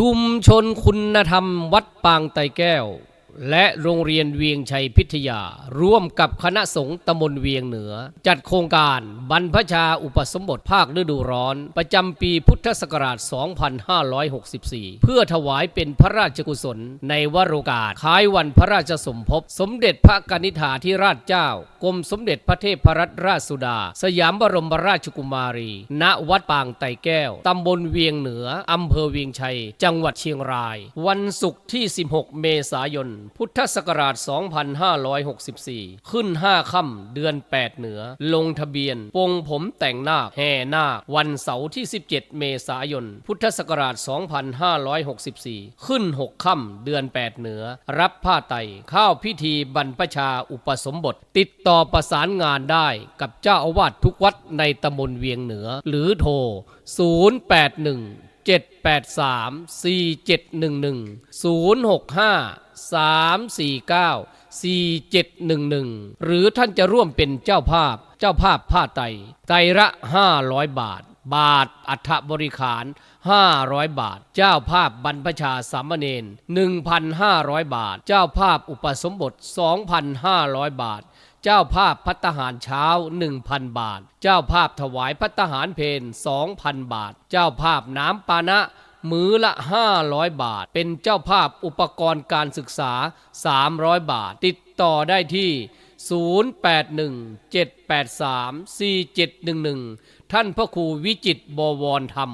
ชุมชนคุณธรรมวัดปางไตแก้ว และโรงเรียนเวียงชัยพิทยา ร่วมกับคณะสงฆ์ตำบลเวียงเหนือ จัดโครงการบรรพชาอุปสมบทภาคฤดูร้อน ประจำปีพุทธศักราช 2564 เพื่อถวายเป็นพระราชกุศลในวโรกาสคล้ายวันพระราชสมภพ สมเด็จพระกนิษฐาธิราชเจ้ากรมสมเด็จพระเทพรัตนราชสุดา สยามบรมราชกุมารี ณวัดปางไตรแก้วตำบลเวียงเหนืออำเภอเวียงชัย จังหวัดเชียงราย วันศุกร์ที่ 16 เมษายนพุทธศักราช 2564 ขึ้น 5 ค่ำเดือน 8 เหนือ ลงทะเบียน ปงผมแต่งนาคแห่นาค วันเสาร์ที่ 17 เมษายน พุทธศักราช 2564 ขึ้น 6 ค่ำเดือน 8 เหนือ รับผ้าไตเข้าพิธีบรรพชาอุปสมบท ติดต่อประสานงานได้กับเจ้าอาวาสทุกวัดในตำบลเวียงเหนือ หรือโทร 081 783 4711 065 349 4711 หรือท่านจะร่วมเป็นเจ้าภาพ เจ้าภาพผ้าไตรไตรละ 500 บาท บาทอัฐบริขาร 500 บาท เจ้าภาพบรรพชาสามเณร1,500 บาท เจ้าภาพอุปสมบท 2,500 บาทเจ้าภาพพัตตาหารเช้า 1,000 บาท เจ้าภาพถวายพัตตาหารเพน2,000 บาท เจ้าภาพน้ำปานะ มือละ 500 บาท เป็นเจ้าภาพอุปกรณ์การศึกษา 300 บาท ติดต่อได้ที่ 081 783 4711 ท่านพระครูวิจิตบวรธรรม